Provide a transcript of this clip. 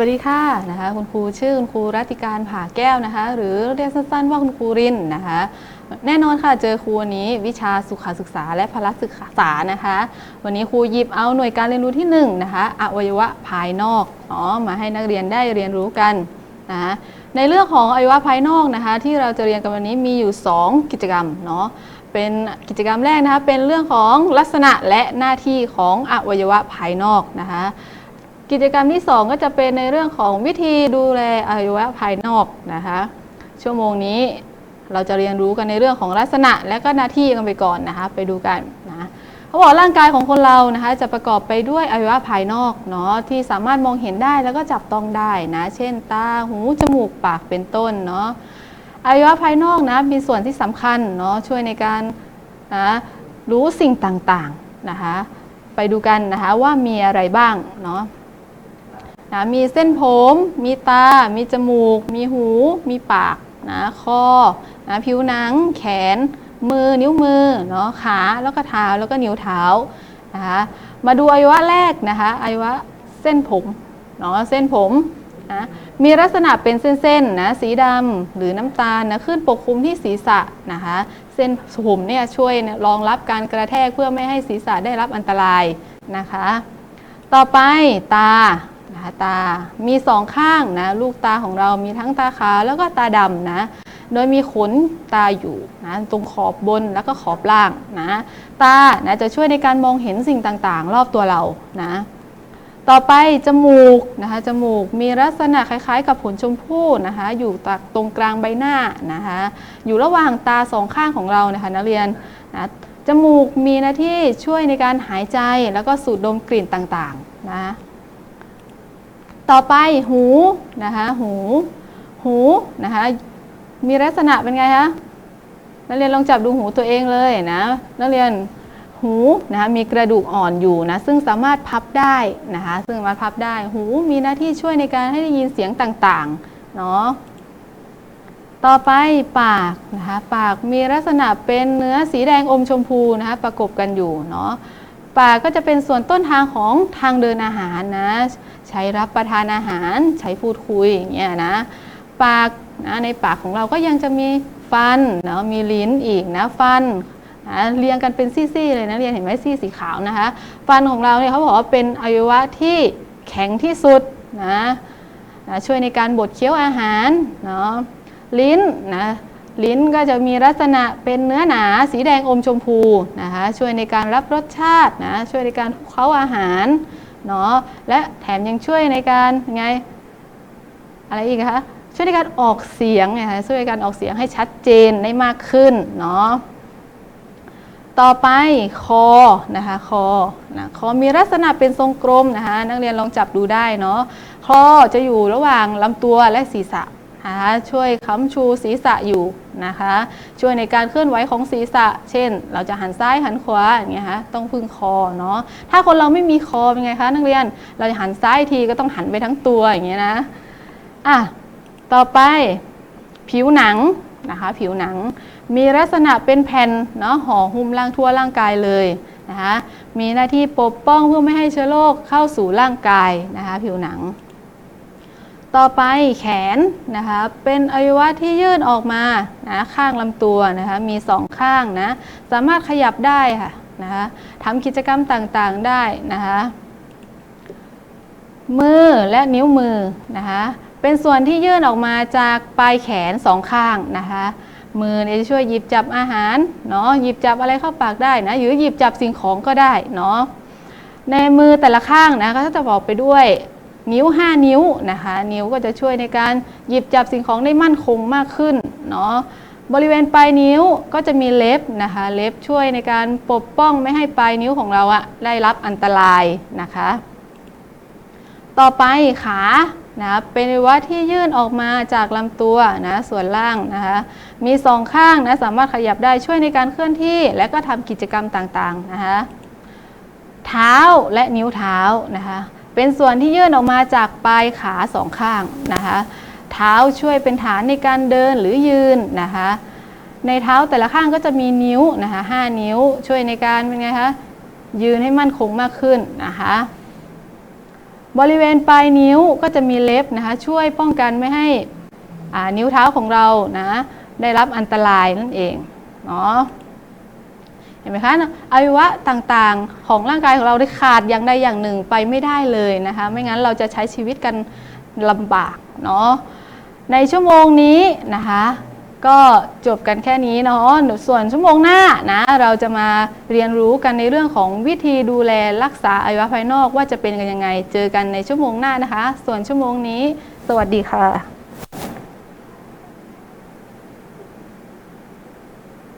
วัสดีค่ะนะคะคุณครูชื่อคุณครูรัติการผ่าแก้วนะคะ หรือเรียกสั้นๆว่าคุณครูรินนะคะ แน่นอนค่ะเจอครูวันนี้วิชาสุขศึกษาและพละศึกษานะคะ วันนี้ครูหยิบเอาหน่วยการเรียนรู้ที่1นงนะคะอวัยวะภายนอกอ๋อมาให้นักเรียนได้เรียนรู้กันนะะในเรื่องของอวัยวะภายนอกนะคะ ที่เราจะเรียนกันวันนี้มีอยู่ 2 กิจกรรมเนาะเป็นกิจกรรมแรกนะคะเป็นเรื่องของลักษณะและหน้าที่ของอวัยวะภายนอกนะคะ กิจกรรมที่ 2 ก็จะเป็นในเรื่องของวิธีดูแลอวัยวะภายนอกนะคะ ชั่วโมงนี้เราจะเรียนรู้กันในเรื่องของลักษณะ และก็หน้าที่กันไปก่อนนะคะ ไปดูกันนะเขาบอกร่างกายของคนเรานะคะ จะประกอบไปด้วยอวัยวะภายนอกเนาะที่สามารถมองเห็นได้แล้วก็จับต้องได้นะ เช่น ตาหูจมูกปากเป็นต้นเนาะอวัยวะภายนอกนะมีส่วนที่สำคัญเนาะช่วยในการนะรู้สิ่งต่างๆนะคะ ไปดูกันนะคะว่ามีอะไรบ้างเนาะ นะมีเส้นผม มีตา มีจมูก มีหู มีปากนะคอนะผิวหนัง แขน มือ นิ้วมือเนาะขา แล้วก็เท้า แล้วก็นิ้วเท้านะคะมาดูอวัยวะแรกนะคะอวัยวะเส้นผมเนาะเส้นผมนะมีลักษณะเป็นเส้นๆนะสีดำหรือน้ำตาลนะขึ้นปกคลุมที่ศีรษะนะคะเส้นผมเนี่ยช่วยรองรับการกระแทกเพื่อไม่ให้ศีรษะได้รับอันตรายนะคะ ต่อไปตา ตา มีสองข้างนะลูกตาของเรามีทั้งตาขาวแล้วก็ตาดำนะ โดยมีขนตาอยู่นะตรงขอบบนแล้วก็ขอบล่างนะตานะจะช่วยในการมองเห็นสิ่งต่างๆ รอบตัวเรานะต่อไปจมูกนะคะจมูกมีลักษณะคล้ายๆ กับผลชมพู่นะคะอยู่ตรงกลางใบหน้านะคะอยู่ระหว่างตาสองข้างของเรานะคะนักเรียนนะจมูกมีหน้าที่ช่วยในการหายใจแล้วก็สูดดมกลิ่นต่างๆนะ ต่อไปหูนะคะหู หูนะคะมีลักษณะเป็นไงคะนักเรียนลองจับดูหูตัวเองเลยนะนักเรียนหูนะคะมีกระดูกอ่อนอยู่นะซึ่งสามารถพับได้นะคะซึ่งสามารถพับได้ หูมีหน้าที่ช่วยในการให้ได้ยินเสียงต่างๆเนาะต่อไปปากนะคะปากมีลักษณะเป็นเนื้อสีแดงอมชมพูนะคะประกบกันอยู่เนาะ ปากก็จะเป็นส่วนต้นทางของทางเดินอาหารนะ ใช้รับประทานอาหาร ใช้พูดคุยอย่างเงี้ยนะ ปากนะในปากของเราก็ยังจะมีฟันเนาะมีลิ้นอีกนะฟันนะเรียงกันเป็นซี่ๆเลยนะเรียนเห็นไหมซี่สีขาวนะคะ ฟันของเราเนี่ยเขาบอกว่าเป็นอวัยวะที่แข็งที่สุดนะนะช่วยในการบดเคี้ยวอาหารเนาะลิ้นนะ ลิ้นก็จะมีลักษณะเป็นเนื้อหนาสีแดงอมชมพูนะคะช่วยในการรับรสชาตินะช่วยในการเค้าอาหารเนาะและแถมยังช่วยในการไงอะไรอีกคะช่วยในการออกเสียงนะคะช่วยในการออกเสียงให้ชัดเจนได้มากขึ้นเนาะต่อไปคอนะคะคอนะคอมีลักษณะเป็นทรงกลมนะคะนักเรียนลองจับดูได้เนาะคอจะอยู่ระหว่างลำตัวและศีรษะ นะคะช่วยค้ำชูศีรษะอยู่นะคะ ช่วยในการเคลื่อนไหวของศีรษะ เช่น เราจะหันซ้ายหันขวาอย่างเงี้ยคะต้องพึ่งคอเนาะถ้าคนเราไม่มีคอเป็นไงคะนักเรียนเราจะหันซ้ายทีก็ต้องหันไปทั้งตัวอย่างเงี้ยนะอะต่อไปผิวหนังนะคะผิวหนังมีลักษณะเป็นแผ่นเนาะห่อหุ้มร่างทั่วร่างกายเลยนะคะมีหน้าที่ปกป้องเพื่อไม่ให้เชื้อโรคเข้าสู่ร่างกายนะคะผิวหนัง ต่อไปแขนนะคะเป็นอวัยวะที่ยื่นออกมานะข้างลำตัวนะคะมีสองข้างนะสามารถขยับได้ค่ะนะคะทำกิจกรรมต่างๆได้นะคะมือและนิ้วมือนะคะเป็นส่วนที่ยื่นออกมาจากปลายแขนสองข้างนะคะมือเนี่ยจะช่วยหยิบจับอาหารเนาะหยิบจับอะไรเข้าปากได้นะหรือหยิบจับสิ่งของก็ได้เนาะในมือแต่ละข้างนะก็จะบอกไปด้วย นิ้ว 5 นิ้วนะคะ นิ้วก็จะช่วยในการหยิบจับสิ่งของได้มั่นคงมากขึ้นเนาะบริเวณปลายนิ้วก็จะมีเล็บนะคะ เล็บช่วยในการปกป้องไม่ให้ปลายนิ้วของเราอะได้รับอันตรายนะคะ ต่อไปขานะเป็นวัยวะที่ยื่นออกมาจากลำตัวนะส่วนล่างนะคะมีสองข้างนะสามารถขยับได้ช่วยในการเคลื่อนที่ และก็ทำกิจกรรมต่างๆนะคะเท้าและนิ้วเท้านะคะ เป็นส่วนที่ยื่นออกมาจากปลายขาสองข้างนะคะ เท้าช่วยเป็นฐานในการเดินหรือยืนนะคะ ในเท้าแต่ละข้างก็จะมีนิ้วนะคะห้านิ้วช่วยในการเป็นไงคะยืนให้มั่นคงมากขึ้นนะคะ บริเวณปลายนิ้วก็จะมีเล็บนะคะ ช่วยป้องกันไม่ให้นิ้วเท้าของเรานะได้รับอันตรายนั่นเองเนาะ ห็นไหมคะอวัยวะต่างๆของร่างกายของเราได้ขาดอย่างใดอย่างหนึ่งไปไม่ได้เลยนะคะ ไม่งั้นเราจะใช้ชีวิตกันลำบากเนาะในชั่วโมงนี้นะคะ ก็จบกันแค่นี้เนาะส่วนชั่วโมงหน้านะเราจะมาเรียนรู้กันในเรื่องของวิธีดูแลรักษาอวัยวะภายนอกว่าจะเป็นกันยังไง เจอกันในชั่วโมงหน้านะคะ ส่วนชั่วโมงนี้ สวัสดีค่ะ